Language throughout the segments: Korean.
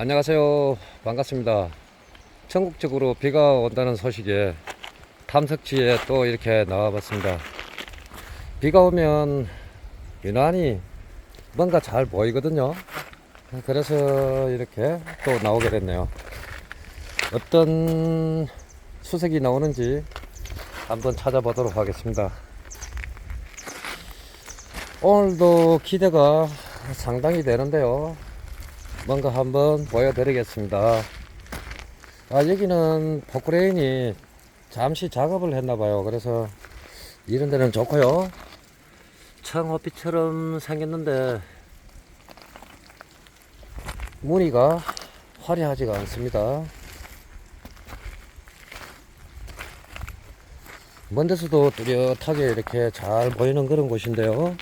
안녕하세요. 반갑습니다. 전국적으로 비가 온다는 소식에 탐색지에 또 이렇게 나와봤습니다. 비가 오면 유난히 뭔가 잘 보이거든요. 그래서 이렇게 또 나오게 됐네요. 어떤 수색이 나오는지 한번 찾아보도록 하겠습니다. 오늘도 기대가 상당히 되는데요. 뭔가 한번 보여드리겠습니다. 아, 여기는 포크레인이 잠시 작업을 했나봐요. 그래서 이런 데는 좋고요. 청호빛처럼 생겼는데 무늬가 화려하지가 않습니다. 먼 데서도 뚜렷하게 이렇게 잘 보이는 그런 곳인데요.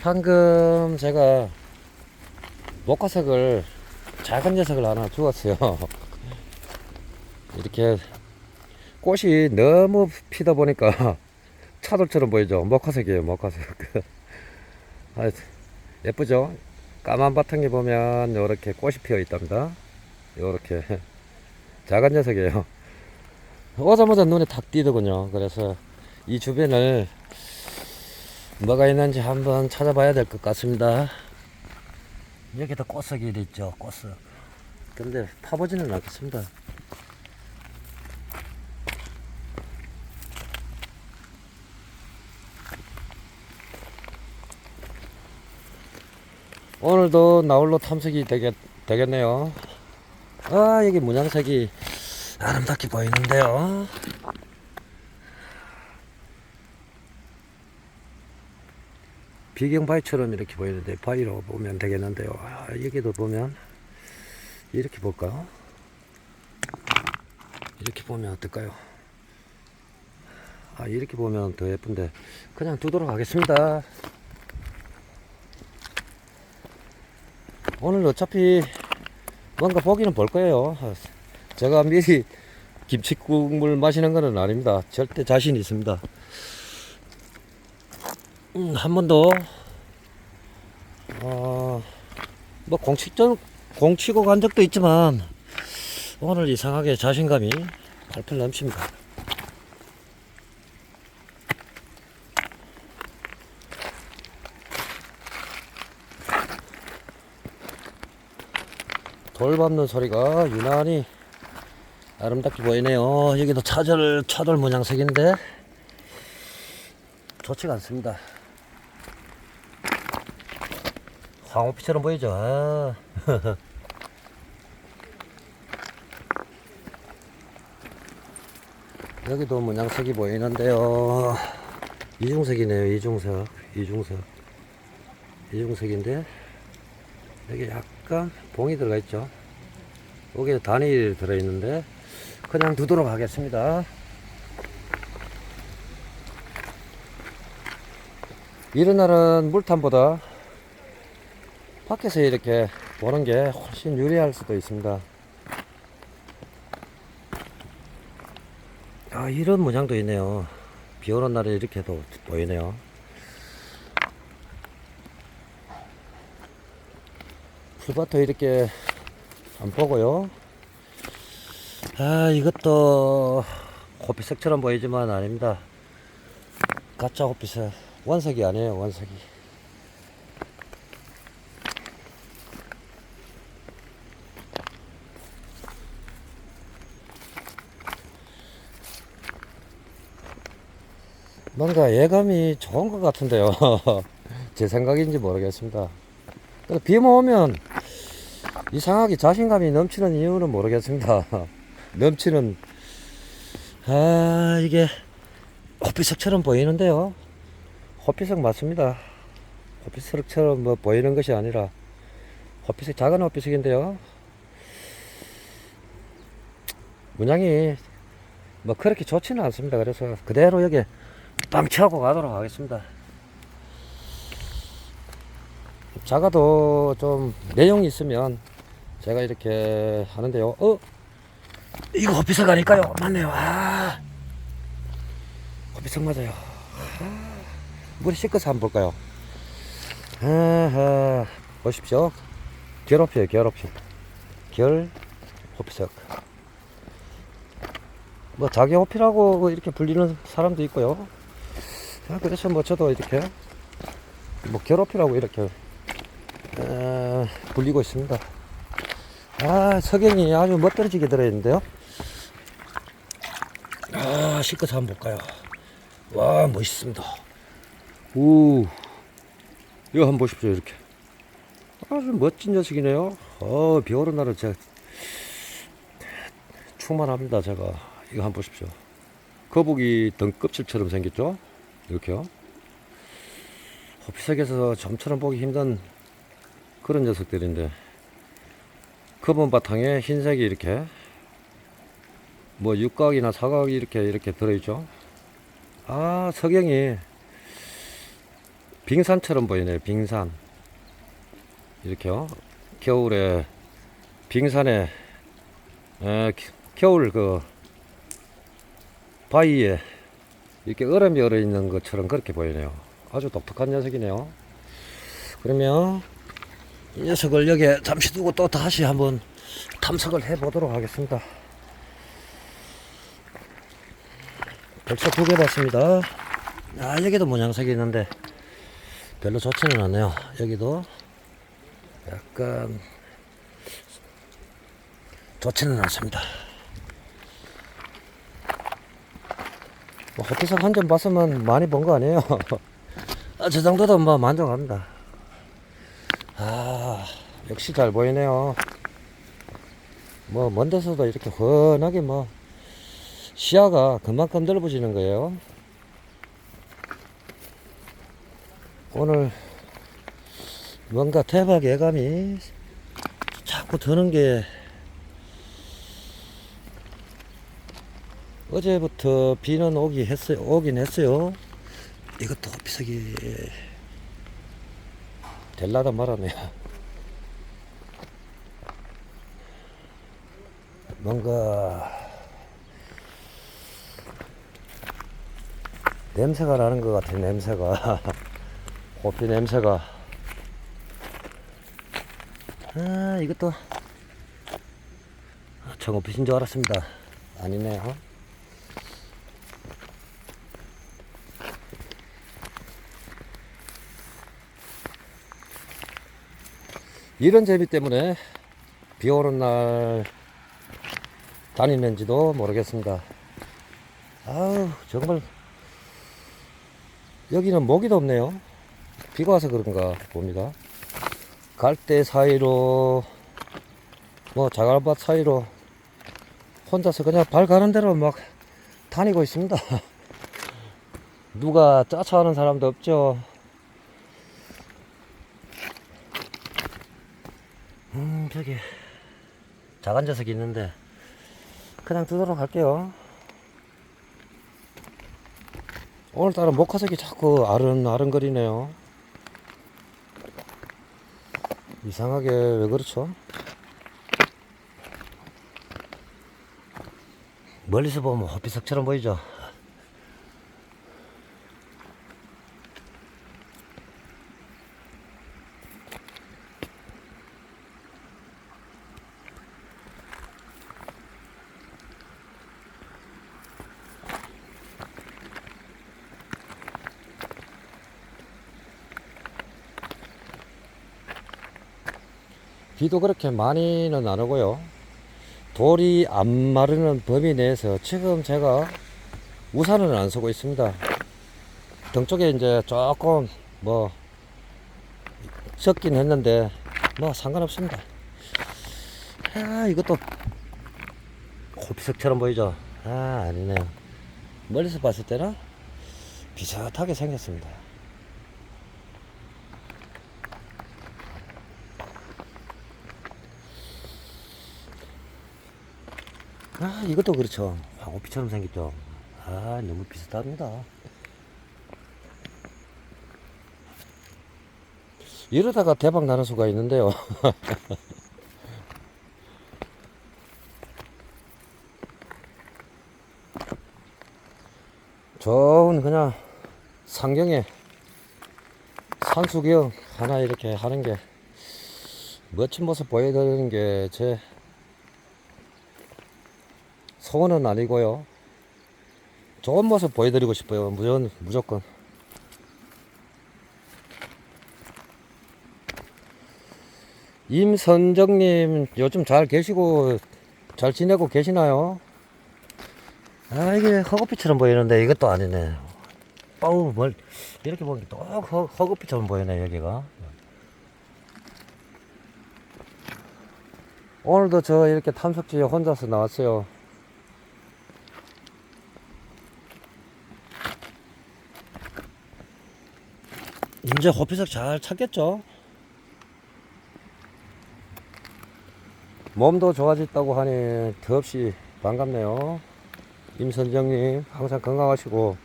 방금 제가 목화색을 작은 녀석을 하나 주었어요. 이렇게 꽃이 너무 피다 보니까 차돌처럼 보이죠. 목화색이에요, 목화색. 아, 예쁘죠? 까만 바탕에 보면 이렇게 꽃이 피어 있답니다. 이렇게 작은 녀석이에요. 오자마자 눈에 탁 띄더군요. 그래서 이 주변을 뭐가 있는지 한번 찾아봐야 될 것 같습니다. 여기도 꽃석이 있죠, 꽃석. 근데 파보지는 않겠습니다. 오늘도 나홀로 탐색이 되겠, 되겠네요. 아, 여기 문양색이 아름답게 보이는데요. 비경 바위처럼 이렇게 보이는데 바위로 보면 되겠는데요. 아, 여기도 보면 이렇게 볼까요? 이렇게 보면 어떨까요? 아 이렇게 보면 더 예쁜데 그냥 두도록 하겠습니다. 오늘 어차피 뭔가 보기는 볼 거예요. 아, 제가 미리 김치국물 마시는 거는 아닙니다. 절대 자신 있습니다. 음, 한 번도 어, 뭐 공치전 공치고 간 적도 있지만 오늘 이상하게 자신감이 팔팔 넘칩니다. 돌 밟는 소리가 유난히 아름답게 보이네요. 여기도 차절 차돌 문양색인데 좋지가 않습니다. 황호피처럼 보이죠? 아. 여기도 문양색이 보이는데요. 이중색이네요. 이중색. 이중색. 이중색인데 여기 약간 봉이 들어가 있죠. 여기에 단이 들어있는데 그냥 두도록 하겠습니다. 이런 날은 물탄보다 밖에서 이렇게 보는 게 훨씬 유리할 수도 있습니다. 아, 이런 문양도 있네요. 비 오는 날에 이렇게도 보이네요. 풀밭도 이렇게 안 보고요. 아, 이것도 호피색처럼 보이지만 아닙니다. 가짜 호피색. 원색이 아니에요, 원색이. 뭔가 예감이 좋은 것 같은데요. 제 생각인지 모르겠습니다. 비만 오면 이상하게 자신감이 넘치는 이유는 모르겠습니다. 넘치는, 아, 이게 호피색처럼 보이는데요. 호피색 맞습니다. 호피색처럼 뭐 보이는 것이 아니라 호피색, 작은 호피색인데요. 문양이 뭐 그렇게 좋지는 않습니다. 그래서 그대로 여기 빵치하고 가도록 하겠습니다. 작아도 좀 내용이 있으면 제가 이렇게 하는데요. 어? 이거 호피색 아닐까요? 맞네요. 아, 호피색 맞아요. 아, 물이 씻어서 한번 볼까요? 아하, 보십시오. 결호피에요 결호피 결 호피석 뭐 자기 호피라고 이렇게 불리는 사람도 있고요 아, 그래서 뭐 저도 이렇게 뭐 결호피라고 이렇게 에, 불리고 있습니다. 아 석영이 아주 멋들어지게 들어있는데요? 아 실컷 한번 볼까요? 와 멋있습니다. 우 이거 한번 보십시오 이렇게. 아주 멋진 녀석이네요. 어, 비 오는 날은 제가 충만합니다 제가. 이거 한번 보십시오. 거북이 등껍질처럼 생겼죠 이렇게요? 호피색에서 좀처럼 보기 힘든 그런 녀석들인데 검은 바탕에 흰색이 이렇게 뭐 육각이나 사각이 이렇게 이렇게 들어있죠? 아 석영이 빙산처럼 보이네요 빙산. 이렇게요. 겨울에 빙산에 에, 기- 겨울 그 바위에 이렇게 얼음이 얼어 있는 것처럼 그렇게 보이네요. 아주 독특한 녀석이네요. 그러면 이 녀석을 여기에 잠시 두고 또 다시 한번 탐색을 해 보도록 하겠습니다. 벌써 두 개 봤습니다. 아 여기도 모양색이 있는데 별로 좋지는 않네요. 여기도 약간 좋지는 않습니다 뭐 호피석 한점 봤으면 많이 본 거 아니에요? 아, 저 정도도 뭐 만족합니다. 아 역시 잘 보이네요. 뭐 먼 데서도 이렇게 훤하게 뭐 시야가 그만큼 넓어지는 거예요. 오늘 뭔가 대박 예감이 자꾸 드는 게 어제부터 비는 오기 했어요 오긴 했어요. 이것도 비석이 될라다 말았네요 뭔가 냄새가 나는 것 같아 냄새가. 호피 냄새가. 아 이것도. 정호피신 줄 알았습니다. 아니네요 이런 재미 때문에 비 오는 날 다니는지도 모르겠습니다. 아우 정말 여기는 모기도 없네요. 비가 와서 그런가 봅니다. 갈대 사이로 뭐 자갈밭 사이로 혼자서 그냥 발 가는 대로 막 다니고 있습니다. 누가 쫓아오는 사람도 없죠 음 저기 작은 녀석이 있는데 그냥 두도록 할게요 오늘따라 목화석이 자꾸 아른아른거리네요 이상하게 왜 그렇죠? 멀리서 보면 호피석처럼 보이죠? 비도 그렇게 많이는 안 오고요. 돌이 안 마르는 범위 내에서 지금 제가 우산을 안 쓰고 있습니다. 등 쪽에 이제 조금 뭐 섞긴 했는데 뭐 상관없습니다. 아 이것도 호피석처럼 보이죠? 아 아니네요. 멀리서 봤을 때는 비슷하게 생겼습니다. 아 이것도 그렇죠. 황호피처럼 생겼죠. 아 너무 비슷합니다. 이러다가 대박 나는 수가 있는데요. 좋은 그냥 상경에 산수경 하나 이렇게 하는 게 멋진 모습 보여드리는 게 제 소원은 아니고요. 좋은 모습 보여드리고 싶어요. 무조건, 무조건. 임선정님, 요즘 잘 계시고, 잘 지내고 계시나요? 아, 이게 허거피처럼 보이는데 이것도 아니네. 어우, 뭘, 이렇게 보니까 또 허, 허거피처럼 보이네, 여기가. 오늘도 저 이렇게 탐석지에 혼자서 나왔어요. 이제 호피석 잘 찾겠죠? 몸도 좋아졌다고 하니 더없이 반갑네요. 임선정님, 항상 건강하시고.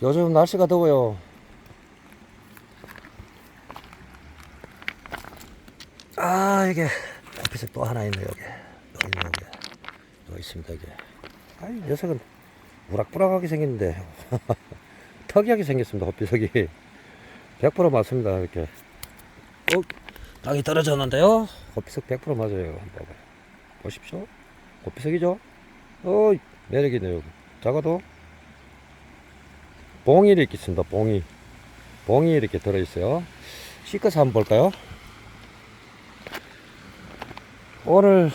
요즘 날씨가 더워요. 아, 이게 호피석 또 하나 있네, 여기. 여기 있네, 여기. 여기 있습니다, 이게. 아이, 녀석은 우락부락하게 생겼는데. 특이하게 생겼습니다, 호피석이. 100% 맞습니다, 이렇게. 어, 땅이 떨어졌는데요? 호피석 100% 맞아요. 한번 봐봐요. 보십시오. 호피석이죠? 어, 매력이네요. 작아도. 봉이 이렇게 있습니다, 봉이. 봉이 이렇게 들어있어요. 씻어서 한번 볼까요? 오늘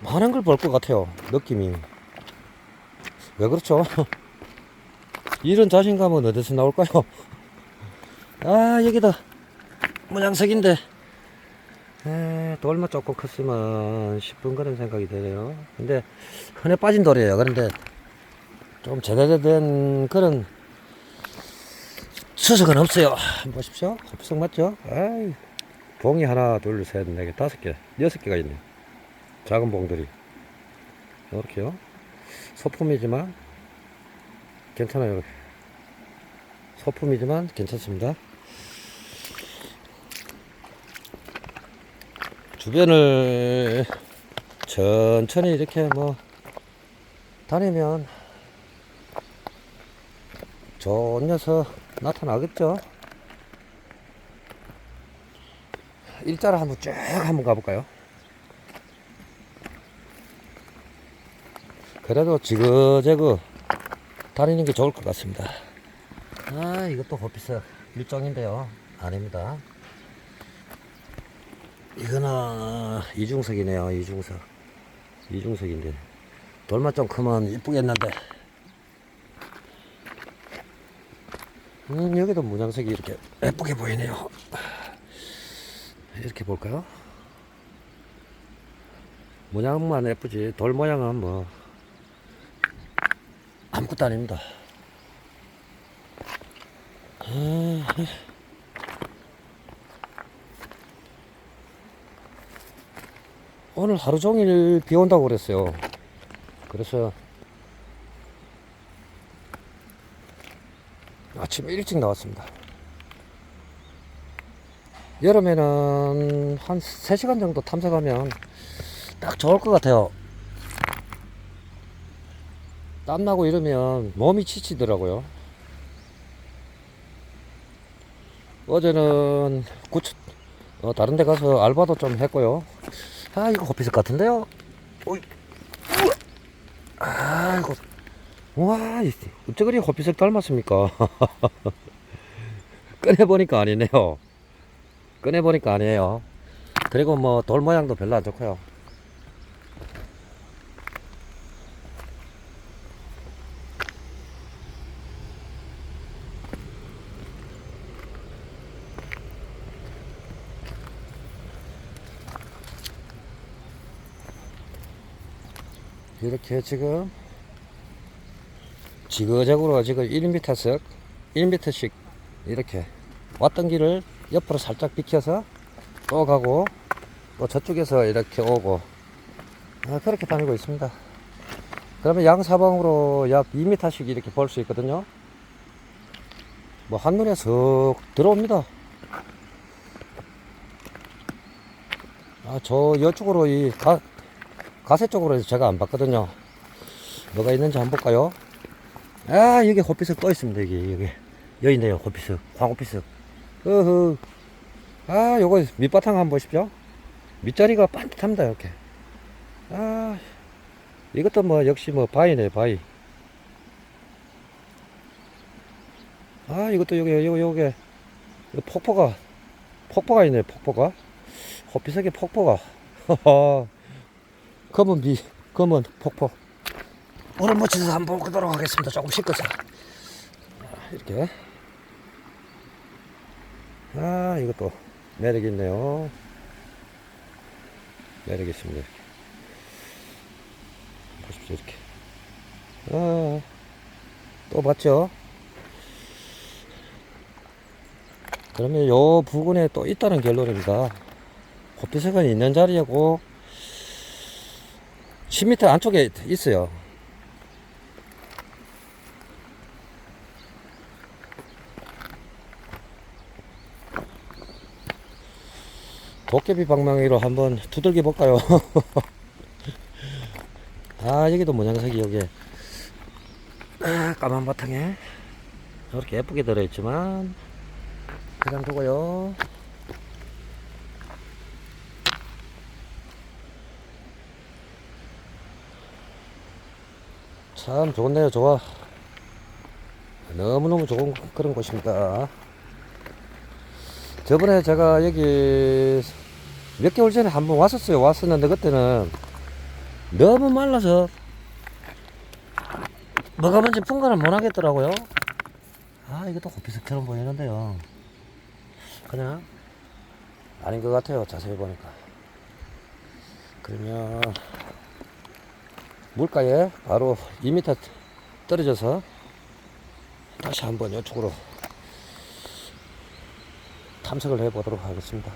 많은 걸 볼 것 같아요. 느낌이. 왜 그렇죠? 이런 자신감은 어디서 나올까요? 아, 여기다 문양석인데. 에, 돌만 조금 컸으면 싶은 그런 생각이 드네요. 근데 흔해 빠진 돌이에요. 그런데 좀 제대로 된 그런 수석은 없어요. 보십시오. 합성 맞죠? 아이, 봉이 하나, 둘, 셋, 네 개, 다섯 개, 여섯 개가 있네요. 작은 봉들이. 이렇게요. 소품이지만 괜찮아요. 소품이지만 괜찮습니다. 주변을 천천히 이렇게 뭐 다니면 좋은 녀석 나타나겠죠? 일자로 한번 쭉 한번 가볼까요? 그래도 지그재그 다니는 게 좋을 것 같습니다. 아, 이것도 호피석 일종인데요. 아닙니다. 이거는 이중석이네요. 이중석. 이중석인데 돌만 좀 크면 이쁘겠는데. 음, 여기도 문양색이 이렇게 예쁘게 보이네요. 이렇게 볼까요? 모양만 예쁘지 돌 모양은 뭐 아무것도 아닙니다. 아, 오늘 하루 종일 비 온다고 그랬어요. 그래서 아침 일찍 나왔습니다. 여름에는 한 3시간 정도 탐색하면 딱 좋을 것 같아요. 땀나고 이러면 몸이 지치더라고요. 어제는 구치, 어, 다른 데 가서 알바도 좀 했고요. 아, 이거 호피석 같은데요? 어이. 아이고. 와, 이- 어째 그리 호피석 닮았습니까? 꺼내보니까 아니네요. 꺼내보니까 아니에요. 그리고 뭐 돌 모양도 별로 안 좋고요. 이렇게 지금 지그재그로 지금 1m씩 1m씩 이렇게 왔던 길을 옆으로 살짝 비켜서 또 가고 또 저쪽에서 이렇게 오고 아, 그렇게 다니고 있습니다. 그러면 양사방으로 약 2m씩 이렇게 볼 수 있거든요. 뭐 한눈에 슥 들어옵니다. 아, 저 이쪽으로 이 가, 가세 쪽으로 제가 안 봤거든요. 뭐가 있는지 한번 볼까요? 아, 여기 호피석 떠 있습니다, 여기, 여기. 여기 있네요, 호피스. 황호피스. 어허. 아, 요거 밑바탕 한번 보십시오. 밑자리가 반듯합니다, 이렇게. 아, 이것도 뭐, 역시 뭐, 바위네, 바위. 아, 이것도 여기, 여기, 여기, 폭포가, 폭포가 있네, 폭포가. 호피석에 폭포가. 검은 비, 검은 폭포. 오늘 멋지서 한번 보도록 하겠습니다. 조금 씻고서. 아, 이렇게. 아, 이것도 매력 있네요. 매력 있습니다. 이렇게. 보십시오, 이렇게. 아, 또 봤죠? 그러면 요 부근에 또 있다는 결론입니다. 호피석은 있는 자리하고 10m 안쪽에 있어요. 도깨비 방망이로 한번 두들겨 볼까요? 아 여기도 모양색이 여기 아, 까만 바탕에 이렇게 예쁘게 들어있지만 그냥 두고요 참 좋네요 좋아 너무너무 좋은 그런 곳입니다. 저번에 제가 여기 몇 개월 전에 한번 왔었어요. 왔었는데 그때는 너무 말라서 뭐가 뭔지 분간을 못 하겠더라고요. 아 이것도 호피석처럼 보이는데요. 그냥 아닌 것 같아요 자세히 보니까. 그러면 물가에 바로 2m 떨어져서 다시 한번 이쪽으로 탐색을 해 보도록 하겠습니다.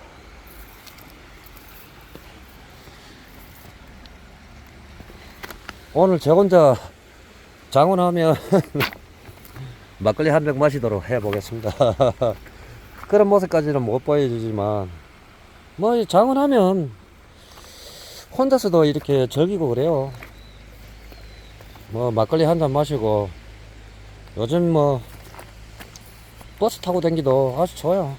오늘 저 혼자 장원하면 막걸리 한 병 마시도록 해 보겠습니다. 그런 모습까지는 못 보여주지만 뭐 장원하면 혼자서도 이렇게 즐기고 그래요. 뭐 막걸리 한 잔 마시고 요즘 뭐 버스 타고 댕기도 아주 좋아요.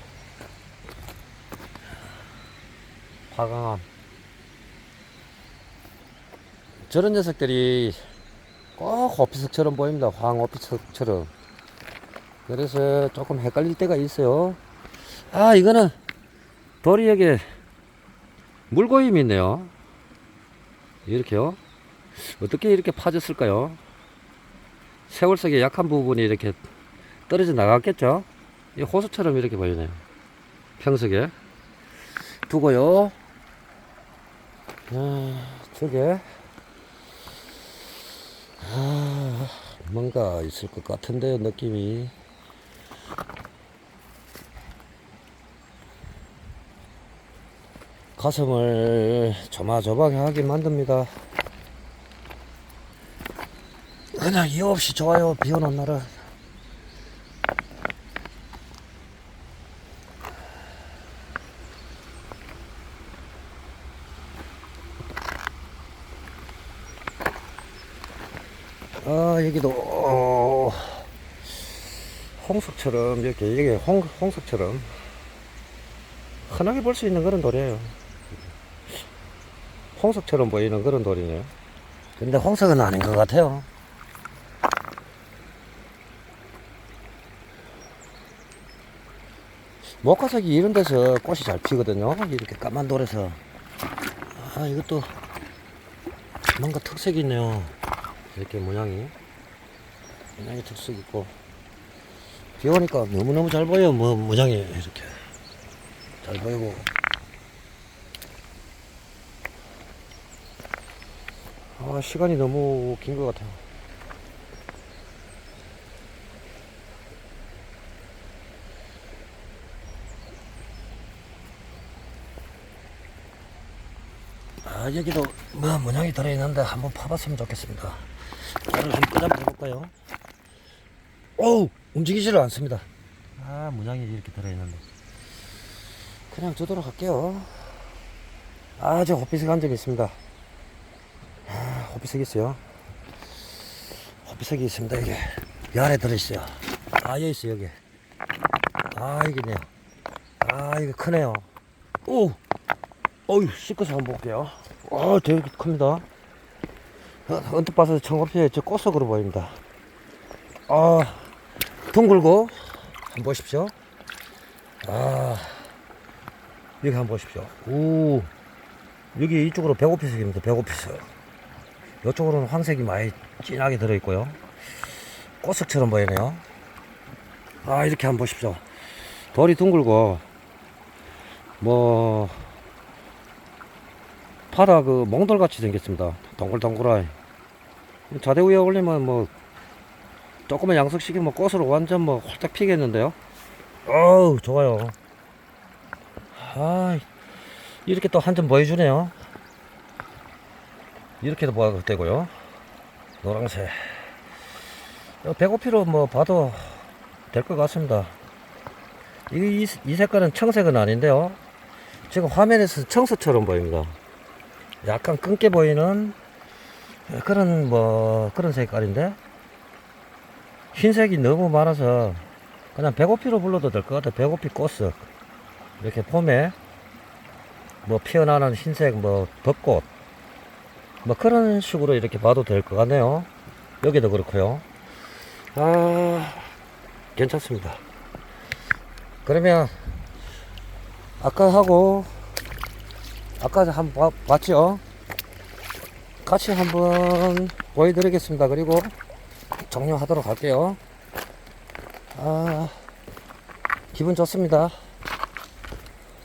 화강암 저런 녀석들이 꼭 호피석처럼 보입니다. 황호피석처럼. 그래서 조금 헷갈릴 때가 있어요. 아 이거는 여기 물고임이 있네요. 이렇게요. 어떻게 이렇게 파졌을까요? 세월석의 약한 부분이 이렇게 떨어져 나갔겠죠? 이 호수처럼 이렇게 보이네요. 평석에. 두고요. 아, 저게. 아, 뭔가 있을 것 같은데요, 느낌이. 가슴을 조마조마하게 하게 만듭니다. 그냥 이유 없이 좋아요, 비 오는 날은. 아, 여기도, 어, 홍석처럼, 이렇게, 이게 홍, 홍석처럼 흔하게 볼 수 있는 그런 돌이에요. 홍석처럼 보이는 그런 돌이네요. 근데 홍석은 아닌 것 같아요. 목화석이 이런 데서 꽃이 잘 피거든요. 이렇게 까만 돌에서. 아, 이것도 뭔가 특색이 있네요. 이렇게 모양이. 모양이 특색 있고. 비 오니까 너무너무 잘 보여, 뭐, 모양이 이렇게. 잘 보이고. 아, 시간이 너무 긴 것 같아요. 아, 여기도 뭐 모양이 들어있는데 한번 파봤으면 좋겠습니다. 깨를 한번 끄잡아 볼까요? 어우, 움직이지를 않습니다. 아, 모양이 이렇게 들어있는데. 그냥 두도록 할게요. 아, 저 호피색 한 적이 있습니다. 아, 호피색이 있어요. 호피색이 있습니다, 이게. 이 안에 들어있어요. 아, 여기 있어요, 여기. 아, 이게네요. 아, 이거 크네요. 오! 어휴, 씻고서 한번 볼게요. 아, 되게 큽니다. 어, 언뜻 봐서 청어피에 저 꽃석으로 보입니다. 아, 둥글고, 한번 보십시오. 아, 여기 한번 보십시오. 오, 여기 이쪽으로 배고피색입니다. 배고피색. 이쪽으로는 황색이 많이 진하게 들어있고요. 꽃석처럼 보이네요. 아, 이렇게 한번 보십시오. 돌이 둥글고, 뭐, 파라 그 몽돌 같이 생겼습니다. 동글동글하게. 자대 위에 올리면 뭐, 조금만 양석시키면 꽃으로 완전 뭐 홀딱 피겠는데요. 어우, 좋아요. 아, 이렇게 또 한 점 보여주네요. 이렇게도 보아도 되고요. 노란색. 어, 배고피로 뭐 봐도 될 것 같습니다. 이, 이, 이 색깔은 청색은 아닌데요. 지금 화면에서 청색처럼 보입니다. 약간 끈게 보이는 그런 뭐 그런 색깔인데 흰색이 너무 많아서 그냥 배고피로 불러도 될 것 같아요. 배고피 꽃석 이렇게 봄에 뭐 피어나는 흰색 뭐 벚꽃 뭐 그런 식으로 이렇게 봐도 될 것 같네요. 여기도 그렇고요. 아 괜찮습니다. 그러면 아까 하고 아까 한번 봐- 봤죠? 같이 한번 보여드리겠습니다. 그리고 종료하도록 할게요. 아 기분 좋습니다.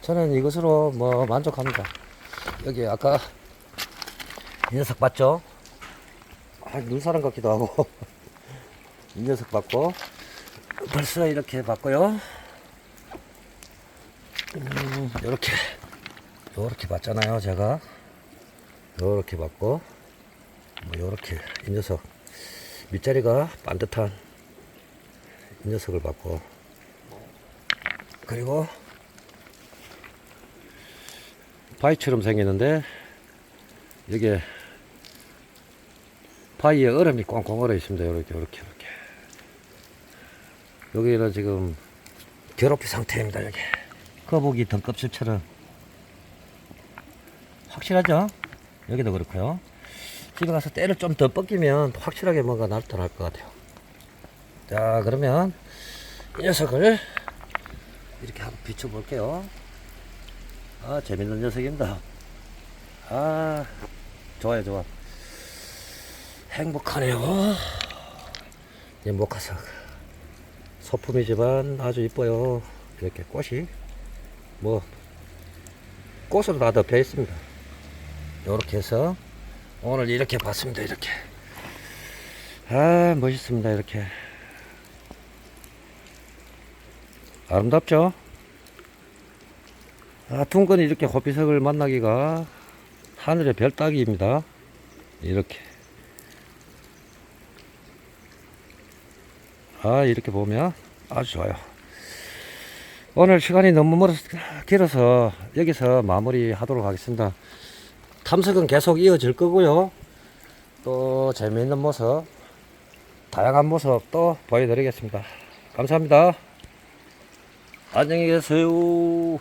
저는 이것으로 뭐 만족합니다. 여기 아까 이 녀석 봤죠? 아, 눈사람 같기도 하고 이 녀석 봤고 벌써 이렇게 봤고요. 음, 요렇게 요렇게 봤잖아요 제가. 요렇게 봤고 뭐 요렇게 이 녀석 밑자리가 반듯한 이 녀석을 봤고. 그리고 바위처럼 생겼는데 이게 바위에 얼음이 꽁꽁 얼어 있습니다. 요렇게 요렇게 요렇게. 여기는 지금 결합피 상태입니다 여기 거북이 등껍질처럼 확실하죠? 여기도 그렇고요. 집에 가서 때를 좀더 뻗기면 확실하게 뭔가 나타날 것 같아요. 자 그러면 이 녀석을 이렇게 한번 비춰볼게요. 아 재밌는 녀석입니다. 아 좋아요 좋아. 행복하네요. 이 목화석. 소품이지만 아주 이뻐요. 이렇게 꽃이 뭐 꽃으로 다 덮여 있습니다 이렇게 해서 오늘 이렇게 봤습니다 이렇게. 아 멋있습니다 이렇게. 아름답죠? 아 둥근 이렇게 호피석을 만나기가 하늘의 별 따기입니다. 이렇게. 아 이렇게 보면 아주 좋아요. 오늘 시간이 너무 멀어서 길어서 여기서 마무리 하도록 하겠습니다 탐색은 계속 이어질 거고요. 또 재미있는 모습 다양한 모습 또 보여드리겠습니다. 감사합니다. 안녕히 계세요